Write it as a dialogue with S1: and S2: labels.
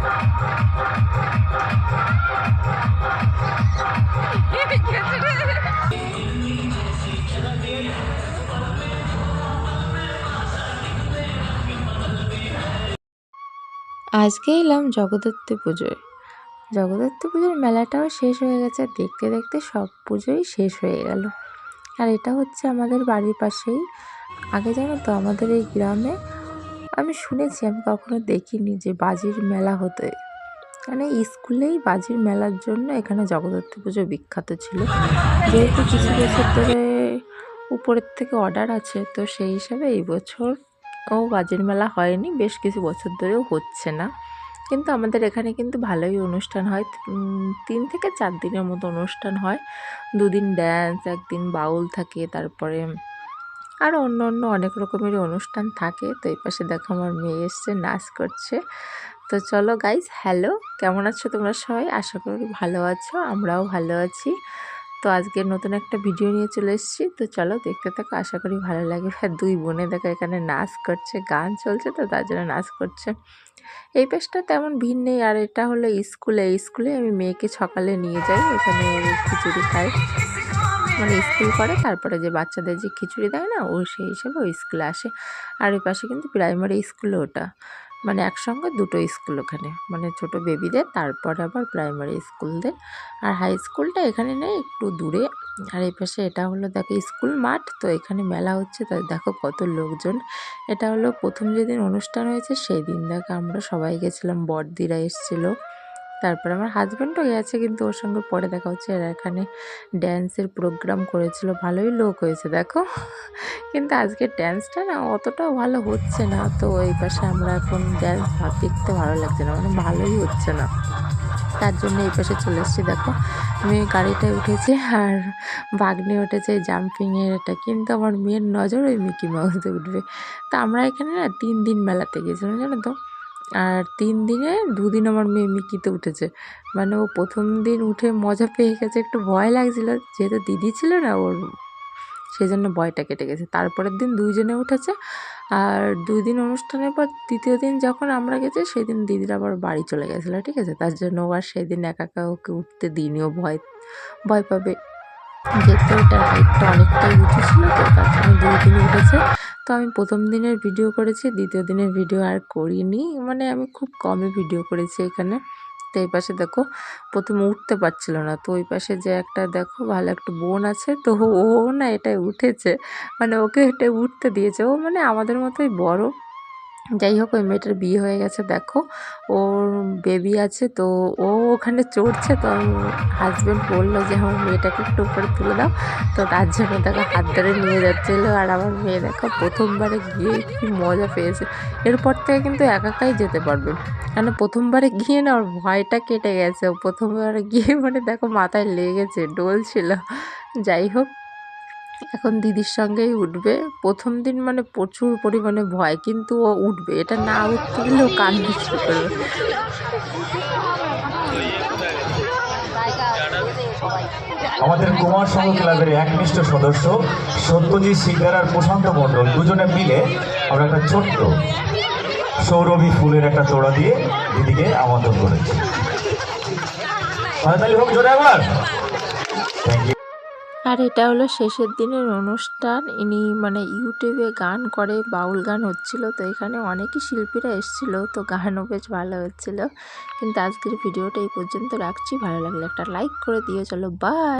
S1: আজকে এলাম জগদ্ধাত্রী পুজোয়। জগদ্ধাত্রী পুজোর মেলাটাও শেষ হয়ে গেছে, দেখতে দেখতে সব পুজোই শেষ হয়ে গেল। আর এটা হচ্ছে আমাদের বাড়ির পাশেই। আগে জানো তো, আমাদের এই গ্রামে আমি শুনেছি, আমি কখনো দেখিনি যে বাজির মেলা হতে। মানে স্কুলেই বাজির মেলার জন্য এখানে জগদ্ধাত্রী পুজো বিখ্যাত ছিল। যেহেতু কিছু বছর ধরে উপরের থেকে অর্ডার আছে, তো সেই হিসাবে এই বছর ও বাজির মেলা হয়নি, বেশ কিছু বছর ধরেও হচ্ছে না। কিন্তু আমাদের এখানে কিন্তু ভালোই অনুষ্ঠান হয় তিন থেকে চার দিনের মতো অনুষ্ঠান হয়। দুদিন ড্যান্স একদিন বাউল থাকে, তারপরে আরও অন্য অন্য অনেক রকমেরই অনুষ্ঠান থাকে। তো এই পাশে দেখো আমার মেয়ে এসছে, নাচ করছে। তো চলো গাইজ হ্যালো কেমন আছো তোমরা সবাই? আশা করি ভালো আছো, আমরাও ভালো আছি। তো আজকে নতুন একটা ভিডিও নিয়ে চলে এসেছি। তো চলো দেখতে থাকো, আশা করি ভালো লাগে। আর দুই বোনে দেখো এখানে নাচ করছে, গান চলছে তো তার জন্য নাচ করছে। এই পেজটা তেমন ভিড় নেই, আর এটা হলো স্কুলে। স্কুলে আমি মেয়েকে সকালে নিয়ে যাই, ওখানে ও খিচুড়ি খায় মানে স্কুল করে, তারপরে যে বাচ্চাদের যে খিচুড়ি দেয় না, ও সেই হিসেবে ওই স্কুলে আসে। আর ওই পাশে কিন্তু প্রাইমারি স্কুলে ওটা। মানে একসঙ্গে দুটো স্কুল ওখানে। মানে ছোট বেবিদের, তারপরে আবার প্রাইমারি স্কুলদের। আর হাই স্কুলটা এখানে নেই, একটু দূরে। আর এই পাশে এটা হলো, দেখো, স্কুল মাঠ। তো এখানে মেলা হচ্ছে তাই দেখো কত লোকজন। এটা হলো প্রথম যেদিন অনুষ্ঠান হয়েছে সেই দিন দেখো, আমরা সবাই গেছিলাম, বড়দিরা এসেছিল। তারপরে আমার হাজব্যান্ডও গেছে, কিন্তু ওর সঙ্গে পরে দেখা হচ্ছে। এরা এখানে ড্যান্সের প্রোগ্রাম করেছিল, ভালোই লোক হয়েছে, দেখো। কিন্তু আজকে ড্যান্সটা না অতটাও ভালো হচ্ছে না, তো এই পাশে আমরা এখন ড্যান্স দেখতে ভালো লাগছে না মানে ভালোই হচ্ছে না। তার জন্য এই পাশে চলে এসেছি, দেখো। আমি গাড়িটায় উঠেছি আর বাগনি উঠেছে জাম্পিংয়ের এটা কিন্তু আমার মেয়ের নজর ওই মিকি মাউসে উঠবে। তা আমরা এখানে না তিন দিন মেলাতে গেছিলাম, জানো তো? আর তিন দিনে দুদিন আমার মেয়ে মিকিতে উঠেছে। মানে ও প্রথম দিন উঠে মজা পেয়ে গেছে, একটু ভয় লাগছিল। যেহেতু দিদি ছিল না ওর সেই জন্য ভয়টা কেটে গেছে। তারপরের দিন দুইজনে উঠেছে আর দুই দিন অনুষ্ঠানের পর তৃতীয় দিন যখন আমরা গেছি সেই দিন দিদির আবার বাড়ি চলে গেছিল, ঠিক আছে? তার জন্য ও আর সেই দিন একা একা ওকে উঠতে দিইনি, ও ভয় ভয় পাবে। যেহেতু ওটা হাইটটা অনেকটাই উঁচু ছিল তো, তার জন্য দুই দিন উঠেছে। তো আমি প্রথম দিনের ভিডিও করেছি, দ্বিতীয় দিনের ভিডিও আর করিনি। মানে আমি খুব কমই ভিডিও করেছি এখানে। তো এই পাশে দেখো, প্রথমে উঠতে পারছিল না। তো ওই পাশে যে একটা দেখো, ভালো একটা বোন আছে। তো ও না এটাই উঠেছে। মানে ওকে এটা উঠতে দিয়েছে। ও মানে আমাদের মতোই বড়। যাই হোক ওই মেয়েটার বিয়ে হয়ে গেছে, দেখো। ওর বেবি আছে, তো ও ওখানে চড়ছে, তো হাজব্যান্ড বলল যে আমার মেয়েটাকে একটু উপরে তুলে দাও। তো তার জন্য দেখো হাত ধরে নিয়ে যাচ্ছিল। আর আমার মেয়ে, দেখো, প্রথমবারে গিয়ে কি মজা পেয়েছে। এরপর থেকে কিন্তু একাকাই যেতে পারবে। কেন, প্রথমবারে গিয়ে না ওর ভয়টা কেটে গেছে। প্রথমবারে গিয়ে মানে দেখো, মাথায় লেগেছে ডোল ছিল যাই হোক এখন দিদির সঙ্গেই উঠবে। প্রথম দিন মানে প্রচুর পরিমাণে ভয়, কিন্তু ও উঠবে। এটা না উঠতে গেলে ও কান্না শুরু করবে।
S2: আমাদের কুমার সংঘ ক্লাবের একনিষ্ঠ সদস্য সত্যজিৎ সিকদার আর প্রশান্ত মণ্ডল দুজনে মিলে আমরা একটা ছোট্ট সৌরভী ফুলের একটা তোড়া দিয়ে দিদিকে আমন্ত্রণ করেছি। হোক, জোরে একবার। থ্যাংক ইউ
S1: আর এটা হলো শেষের দিনের অনুষ্ঠান। ইনি মানে ইউটিউবে গান করে, বাউল গান হচ্ছিল। তো এখানে অনেকই শিল্পীরা এসেছিল। তো গানও বেশ ভালো হচ্ছিল। কিন্তু আজকের ভিডিওটা এই পর্যন্ত রাখছি। ভালো লাগলে একটা লাইক করে দিও। চলো বাই